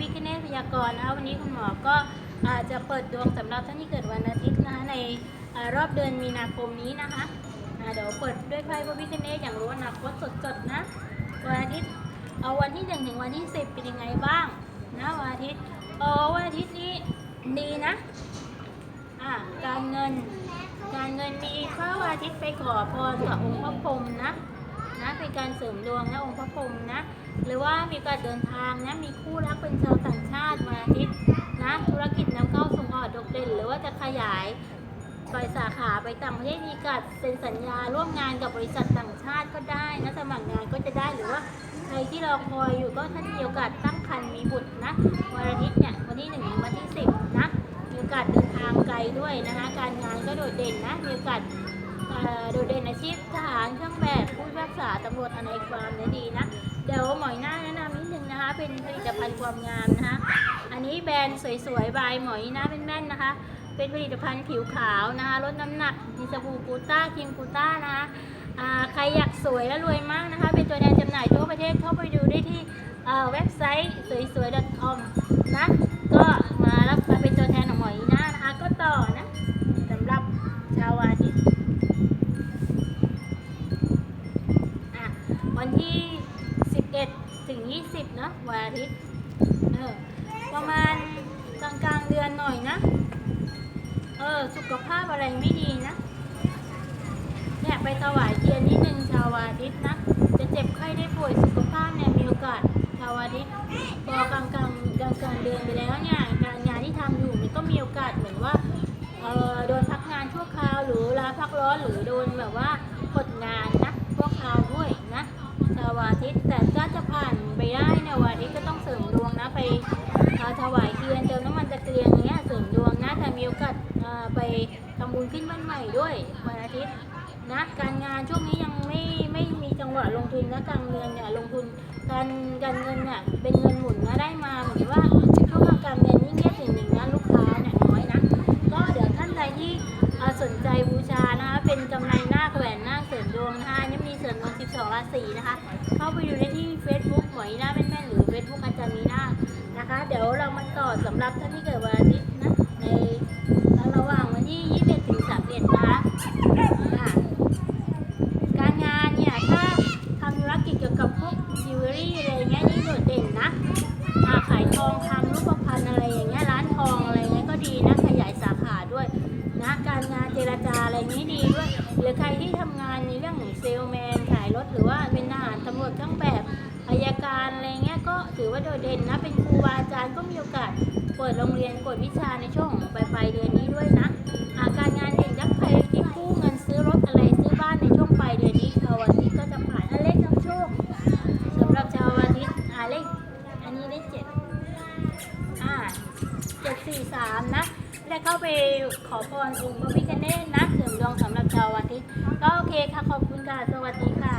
พิคเนตพยากรณ์นะคะวันนี้คุณหมอก็อาจจะเปิดดวงสำหรับท่านที่เกิดวันอาทิตย์นะคะในอรอบเดือนมีนาคมนี้นะคะเดี๋ยวเปิดด้วยไพ่พระพิคเนตอย่างรู้อนาคตสดๆนะวันอาทิตย์เอาวันที่หนึ่งถึงวันที่สิบเป็นยังไงบ้างนะวันอาทิตย์เออวันอาทิตย์นี้ดีนะอ่าการเงินการเงินมีข้าวันอาทิตย์ไปขอพรกับองค์พระพรหมนะนะเป็นการเสริมดวงนะองค์พระพรหมนะ หรือว่ามีการเดินทางนะมีคู่รักเป็นชาวต่างชาติมาอาทิตย์นะธุรกิจนำเข้าส่งออกโดดเด่น หรือว่าจะขยายไปสาขาไปต่างประเทศมีการเซ็นสัญญาร่วมงานกับบริษัทต่างชาติก็ได้นะสมัครงานก็จะได้หรือว่าใครที่รอคอยอยู่ก็ท่านมีโอกาสตั้งครรภ์มีบุตรนะวันอาทิตย์เนี่ยวันที่หนึ่งถึงวันที่สิบนะมีโอกาสเดินทางไกลด้วยนะคะการงานก็โดดเด่นนะมีโอกาสโดดเด่นอาชีพทหารเครื่องแบบผู้พิพากษาตำรวจทนายความเนี่ยดีนะ เดี๋ยวหมอยหน้าแนะนำนิดนึงนะคะ เป็นผลิตภัณฑ์ความงามนะคะ อันนี้แบรนด์สวยๆบายหมอยหน้าเป็นแม่นนะคะ เป็นผลิตภัณฑ์ผิวขาวนะคะลดน้ำหนักมีสบู่กูต้าครีมกูต้านะคะใครอยากสวยและรวยมากนะคะ เป็นตัวแทนจำหน่ายทั่วประเทศเข้าไปดูได้ที่เว็บไซต์สวยๆ .com นะก็มารับมาเป็นตัวแทนของหมอยหน้านะคะ ก็ต่อนะสำหรับชาวอาทิตย์วันที่ 11ถึง20เนะวันอาทิตย์เออประมาณกลางกลางเดือนหน่อยนะ เออ สุขภาพอะไรไม่ดีนะ เนี่ยไปถวายเทียนนิดนึงชาวอาทิตย์นะ จะเจ็บไข้ได้ป่วยสุขภาพเนี่ยมีโอกาสชาวอาทิตย์พอกลางกลางกลางกลางเดือนไปแล้วเนี่ยงานงานที่ทำอยู่มันก็มีโอกาสเหมือนว่า เออโดนพักงานชั่วคราวหรือลาพักร้อนหรือโดนแบบว่ากดงานนะชั่วคราวด้วยนะชาวอาทิตย์แต่ก็จะผ่าน ได้นะวันอาทิตย์ก็ต้องเสริมดวงนะไปถวายเทียนเติมน้ำมันตะเกียงอย่างเงี้ยเสริมดวงนะแต่มีโอกาสไปทำบุญขึ้นบ้านใหม่ด้วยวันอาทิตย์นะการงานช่วงนี้ยังไม่ไม่มีจังหวะลงทุนนะการเงินเนี่ยลงทุนการการเงินเนี่ยเป็นเงินหมุนนะได้มาเหมือนว่าช่วงการเงินยิ่งเงียบหนึ่งนะลูกค้าเนี่ยน้อยนะก็เดี๋ยวท่านใดที่สนใจบูชานะเป็นกำไรหน้าแหวนหน้าเสริ มดวงนะคะยังมีเสริมดวง12 ราศีนะคะ เข้าไปดูได้ที่ Facebook หมวยหน้าแม่นๆหรือ Facebook อาจารย์มีหน้านะคะ เดี๋ยวเรามาต่อสำหรับท่านที่เกิดวันอาทิตย์นะ ในระหว่างวันที่ 21 ถึง 31 นะคะการงานเนี่ย ถ้าทำธุรกิจเกี่ยวกับพวกจิวเวลรี่อะไรเงี้ยนี่โดดเด่นนะอ่าขายทองคำรูปพรรณอะไรอย่างเงี้ยร้านทองอะไรเงี้ยก็ดีนะ ขยายสาขาด้วยนะ การงานเจรจาอะไรนี้ดีด้วย รือใครที่ทำงานในเรื่องของเซลแมนขายรถหรือว่าเป็นทหารตำรวจเครื่องแบบอายการอะไรเงี้ยก็ถือว่าโดดเด่นนะ เป็นครูบาอาจารย์ก็มีโอกาสเปิดโรงเรียนกดวิชาในช่วงปลายปลายเดือนนี้ด้วยนะอาการงานเด่นยักษ์ใครที่กู้เงินซื้อรถอะไรซื้อบ้านในช่วงปลายเดือนนี้ชาวอาทิตย์ก็จะผ่านอันเล็กน้ำโชคสำหรับชาวอาทิตย์อาเลขอันนี้เลขเจ็ดอ่าเจ็ดสี่สามนะ ได้เข้าไปขอพรองค์พระพิฆเนศนะเสริมดวงสำหรับชาวอาทิตย์ก็โอเคค่ะขอบคุณค่ะ สวัสดีค่ะ